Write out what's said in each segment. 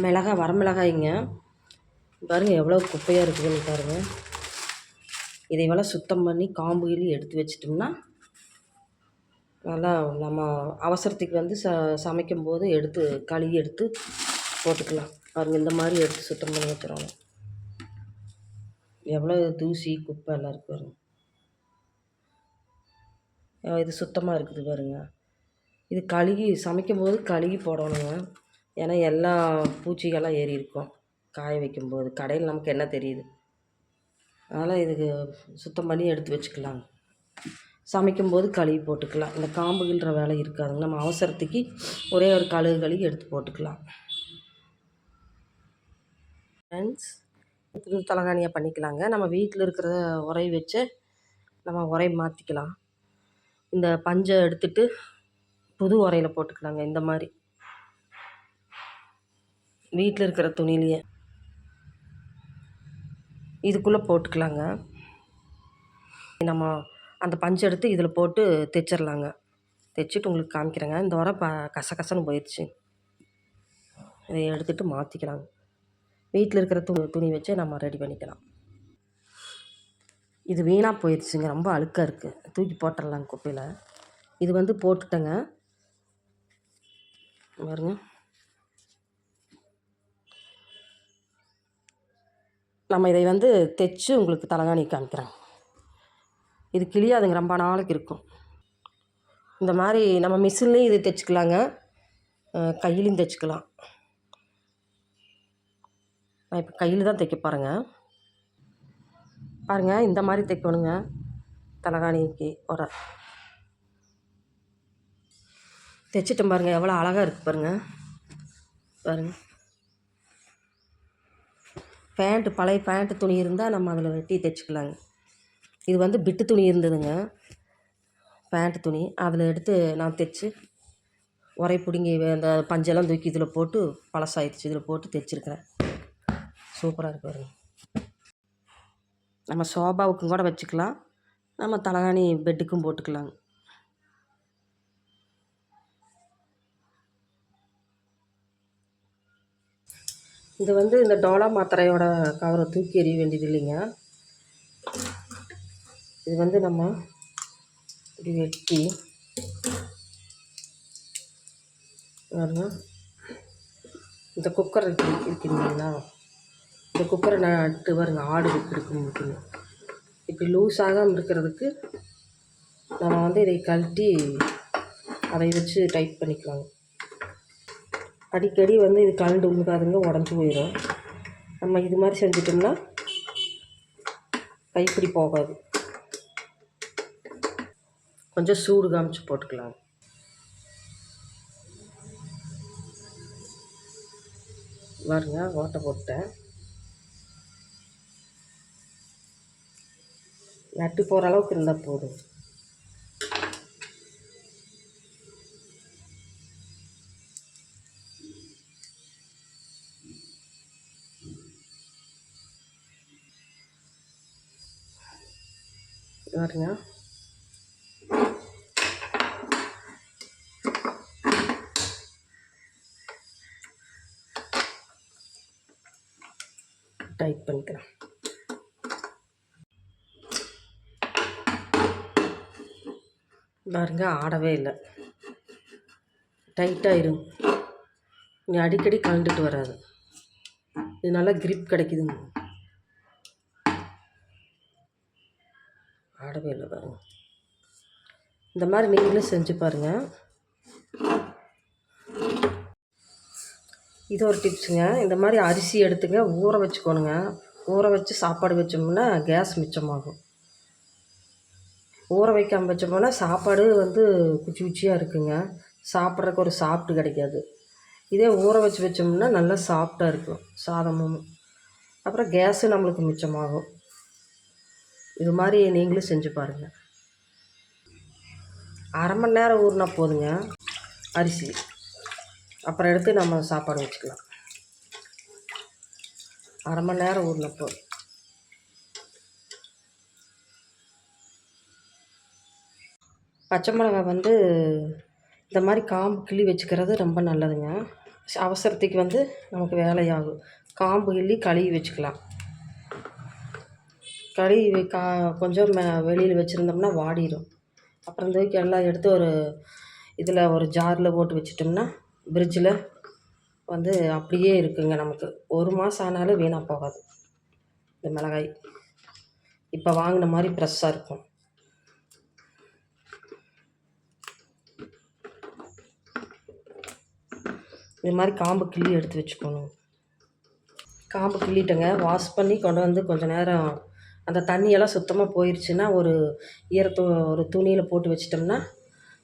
மிளகாய் வரமிளகாய்ங்க. பாருங்கள் எவ்வளோ குப்பையாக இருக்குதுன்னு பாருங்கள் இதை வேலை சுத்தம் பண்ணி காம்பு கிளி எடுத்து வச்சிட்டோம்னா நல்லா நம்ம அவசரத்துக்கு வந்து ச சமைக்கும்போது எடுத்து கழுவி எடுத்து போட்டுக்கலாம். பாருங்கள் இந்த மாதிரி எடுத்து சுத்தம் பண்ணி வச்சுருவாங்க. எவ்வளோ தூசி குப்பை எல்லாம் இருக்குது பாருங்க. இது சுத்தமாக இருக்குது பாருங்க. இது கழுகி சமைக்கும்போது கழுகி போடணுங்க. ஏன்னா எல்லா பூச்சிகளாக ஏறி இருக்கும் காய வைக்கும்போது. கடையில் நமக்கு என்ன தெரியுது? அதனால் இதுக்கு சுத்தம் பண்ணி எடுத்து வச்சுக்கலாம். சமைக்கும்போது கழுவி போட்டுக்கலாம். இந்த காம்புகின்ற வேலை இருக்காதுங்க நம்ம அவசரத்துக்கு ஒரே ஒரு கழுகு கழுவி எடுத்து போட்டுக்கலாம். ஃப்ரெண்ட்ஸ் புது தலகாணியாக பண்ணிக்கலாங்க. நம்ம வீட்டில் இருக்கிற உரை வச்சு நம்ம உரை மாற்றிக்கலாம் இந்த பஞ்சை எடுத்துட்டு புது உரையில் போட்டுக்கலாங்க. இந்த மாதிரி. வீட்டில் இருக்கிற துணிலேயே இதுக்குள்ளே போட்டுக்கலாங்க. நம்ம அந்த பஞ்சை எடுத்து இதில் போட்டு தைச்சிடலாங்க. தைச்சிட்டு உங்களுக்கு காமிக்கிறேங்க. இந்த வாரம் ப கசகசன்னு போயிடுச்சு. இதை எடுத்துகிட்டு மாற்றிக்கலாங்க வீட்டில் இருக்கிற து துணி வச்சே நம்ம ரெடி பண்ணிக்கலாம். இது வீணாக போயிடுச்சுங்க. ரொம்ப அழுக்காக இருக்குது தூக்கி போட்டுடலாங்க குப்பையில். இது வந்து போட்டுட்டேங்க. பாருங்கள் நம்ம இதை வந்து தைச்சு உங்களுக்கு தலகாணி காமிக்கிறேன். இது கிளியாதுங்க ரொம்ப நாளைக்கு இருக்கும். இந்த மாதிரி நம்ம மிஷின்லேயும் இது தைச்சிக்கலாங்க. கையிலையும் தைச்சிக்கலாம். நான் இப்போ கையில் தான் தைக்க பாருங்க பாருங்கள் இந்த மாதிரி தைக்கணுங்க. தலகாணிக்கு ஒரு தைச்சிட்டேன் பாருங்கள் எவ்வளோ அழகாக இருக்குது பாருங்கள் பாருங்கள் பேண்ட்டு பழைய பேண்ட்டு துணி இருந்தால் நம்ம அதில் வெட்டி தைச்சிக்கலாங்க. இது வந்து பிட்டு துணி இருந்ததுங்க. பேண்ட்டு துணி. அதில் எடுத்து நான் தைச்சி உரை பிடுங்கி அந்த பஞ்செல்லாம் தூக்கி இதில் போட்டு பழசாயிடுச்சு. இதில் போட்டு தைச்சிருக்கிறேன். சூப்பராக இருக்கு பாருங்க. நம்ம சோபாவுக்கும் கூட வச்சுக்கலாம். நம்ம தலகாணி பெட்டுக்கும் போட்டுக்கலாங்க. இது வந்து இந்த டோலா மாத்திரையோட கவரை தூக்கி எறிய வேண்டியது இல்லைங்க. இது வந்து நம்ம இப்படி வெட்டி இந்த குக்கர் இருக்கு இருக்குங்களா இந்த குக்கரை நட்டு பாருங்க ஆடு இருக்கும் முடியும் இப்படி லூஸ் இருக்கிறதுக்கு நம்ம வந்து இதை கழட்டி அதை வச்சு டைட் பண்ணிக்கலாங்க. அடிக்கடி வந்து இது கலண்டு உழுகாதுங்க உடஞ்சி போயிடும் நம்ம இது மாதிரி செஞ்சிட்டோம்னா கைப்பிடி போகாது. கொஞ்சம் சூடு காமிச்சு போட்டுக்கலாம். பாருங்க ஓட்டை போட்டேன். நட்டு போகிற அளவுக்கு இருந்தால் போதும். பாருங்க. டைட் பண்ணிக்கிறேன். பாருங்க ஆடவே இல்லை. டைட்டாயிரும் நீ அடிக்கடி கலந்துட்டு வராது. இது நல்லா கிரிப் கிடைக்குதுங்க. ஆடவே இல்லை பாருங்க. இந்த மாதிரி நீங்களும் செஞ்சு பாருங்கள் இது ஒரு டிப்ஸுங்க. இந்த மாதிரி அரிசி எடுத்துங்க ஊற வச்சுக்கோணுங்க. ஊற வச்சு சாப்பாடு வச்சோம்னா கேஸ் மிச்சமாகும். ஊற வைக்காமல் வச்சோம்னா சாப்பாடு வந்து குச்சி குச்சியாக இருக்குங்க. சாப்பிட்றதுக்கு ஒரு சாப்பிட்டு கிடைக்காது. இதே ஊற வச்சு வச்சோம்னா நல்லா சாஃப்டாக இருக்கும் சாதமும். அப்புறம் கேஸு நம்மளுக்கு மிச்சமாகும். இது மாதிரி நீங்களும் செஞ்சு பாருங்கள் அரை மணி நேரம் ஊறினா போதுங்க. அரிசி. அப்புறம் எடுத்து நம்ம சாப்பாடு வச்சுக்கலாம். அரை மணி நேரம் ஊறின போதும். பச்சை மிளகாய் வந்து இந்த மாதிரி காம்பு கிள்ளி வச்சுக்கிறது ரொம்ப நல்லதுங்க. அவசரத்துக்கு வந்து நமக்கு வேலையாகும். காம்பு கிள்ளி கழுவி வச்சுக்கலாம். கழுவி கா கொஞ்சம் வெளியில் வச்சுருந்தோம்னா வாடிடும் அப்புறம் தூக்கி எல்லாம் எடுத்து ஒரு இதில் ஒரு ஜாரில் போட்டு வச்சிட்டோம்னா ஃப்ரிட்ஜில் வந்து அப்படியே இருக்குங்க நமக்கு. ஒரு மாதம் ஆனாலும் வீணாக போகாது. இந்த மிளகாய் இப்போ வாங்கின மாதிரி ஃப்ரெஷ்ஷாக இருக்கும். இது மாதிரி காம்பு கிள்ளி எடுத்து வச்சுக்கணும். காம்பு கிள்ளிட்டேங்க வாஷ் பண்ணி கொண்டு வந்து கொஞ்ச நேரம் அந்த தண்ணியெல்லாம் சுத்தமாக போயிடுச்சுன்னா ஒரு ஈரத்து ஒரு துணியில் போட்டு வச்சிட்டோம்னா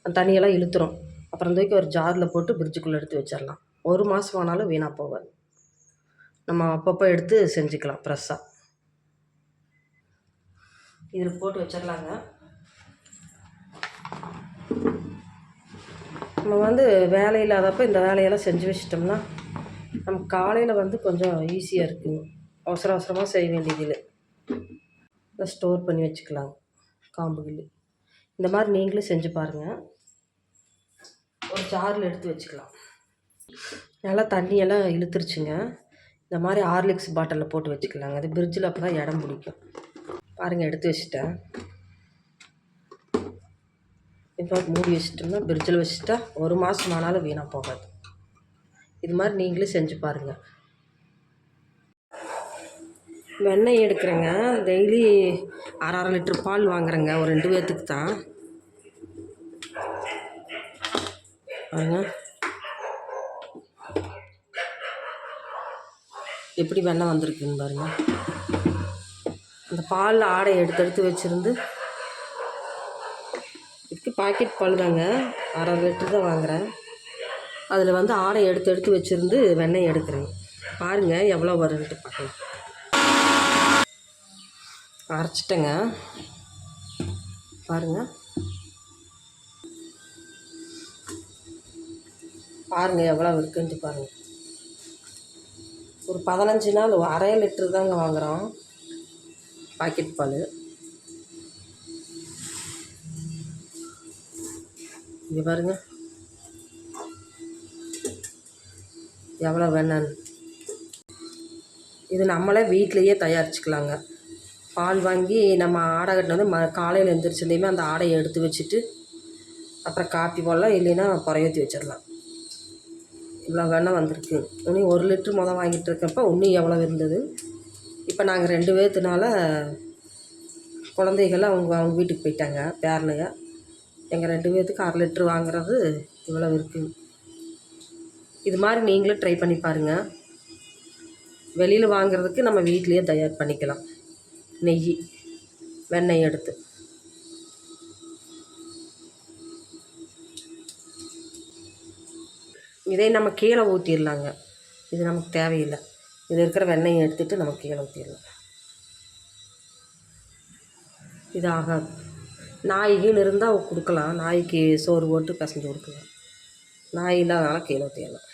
அந்த தண்ணியெல்லாம் இழுத்துரும். அப்புறம் தூக்கி ஒரு ஜாரில் போட்டு ஃப்ரிட்ஜுக்குள்ளே எடுத்து வச்சிடலாம் ஒரு மாதம் ஆனாலும் வீணாக போகாது. நம்ம அப்பப்போ எடுத்து செஞ்சுக்கலாம் ஃப்ரெஷ்ஷாக இதில் போட்டு வச்சிடலாங்க நம்ம வந்து வேலை இல்லாதப்போ இந்த வேலையெல்லாம் செஞ்சு வச்சிட்டோம்னா நம்ம காலையில் வந்து கொஞ்சம் ஈஸியாக இருக்குங்க. அவசர அவசரமாக செய்ய வேண்டியதில்லை. ஸ்டோர் பண்ணி வச்சுக்கலாம் காம்பு கிள்ளி. இந்த மாதிரி நீங்களும் செஞ்சு பாருங்கள் ஒரு ஜாரில் எடுத்து வச்சுக்கலாம். நல்லா தண்ணியெல்லாம் இழுத்துருச்சுங்க. இந்த மாதிரி ஹார்லிக்ஸ் பாட்டிலில் போட்டு வச்சுக்கலாங்க. அது பிரிட்ஜில் அப்போ தான் இடம் பிடிக்கும். பாருங்கள் எடுத்து வச்சுட்டேன். இப்போ மூடி வச்சிட்டோம்னா பிரிட்ஜில் வச்சுட்டா ஒரு மாதம் ஆனாலும் வீணாக போகாது. இது மாதிரி நீங்களும் செஞ்சு பாருங்கள் வெண்ணெய் எடுக்கிறேங்க. டெய்லி அரை அரை லிட்டர் பால் வாங்குறேங்க. ஒரு ரெண்டு பேர்த்துக்கு தான். பாருங்க. எப்படி வெண்ணெய் வந்திருக்குன்னு பாருங்க. அந்த பால் ஆடை எடுத்து எடுத்து வச்சுருந்து இதுக்கு பாக்கெட் பால் தாங்க. அரை லிட்டர் தான் வாங்குகிறேன் அதில் வந்து ஆடை எடுத்து எடுத்து வச்சுருந்து வெண்ணெய் எடுக்கிறேன். பாருங்கள் எவ்வளோ வருன்ட்டு பார்க்கலாம். அரைச்சிட்டேங்க. பாருங்கள் பாருங்கள் எவ்வளோ இருக்குன்ட்டு பாருங்கள் ஒரு பதினஞ்சு நாள் அரை லிட்டரு தாங்க வாங்குகிறோம் பாக்கெட் பால். இங்கே பாருங்க. எவ்வளோ வேணான்னு இது நம்மளே வீட்டிலையே தயாரிச்சுக்கலாங்க. பால் வாங்கி நம்ம ஆடை கட்டின வந்து ம காலையில் எழுந்திரிச்சதையுமே அந்த ஆடையை எடுத்து வச்சுட்டு அப்புறம் காப்பி போடலாம் இல்லைன்னா புறையேற்றி வச்சிடலாம். இவ்வளோ வெண்ணெய் வந்திருக்கு. இனி ஒரு லிட்ரு மொதல் வாங்கிட்டு இருக்கப்போ இன்னும் எவ்வளோ இருந்தது? இப்போ நாங்கள் ரெண்டு பேர்த்துனால குழந்தைகள் அவங்க அவங்க வீட்டுக்கு போயிட்டாங்க பேரனுங்க எங்கள் ரெண்டு பேர்த்துக்கு அரை லிட்ரு வாங்குறது இவ்வளோ இருக்குது இது மாதிரி நீங்களும் ட்ரை பண்ணி பாருங்கள் வெளியில் வாங்குறதுக்கு நம்ம வீட்லேயே தயார் பண்ணிக்கலாம். நெய் வெண்ணெய் எடுத்து. இதை நம்ம கீழே ஊற்றிடலாங்க இது நமக்கு தேவையில்லை. இது இருக்கிற வெண்ணெயை எடுத்துகிட்டு நம்ம கீழே ஊற்றிடலாம் இது ஆகாது. நாய்கள் இருந்தால் கொடுக்கலாம். நாய்க்கு சோறு போட்டு பிசைஞ்சு கொடுக்கலாம். நாய் இல்லாதனால கீழே ஊற்றிடலாம்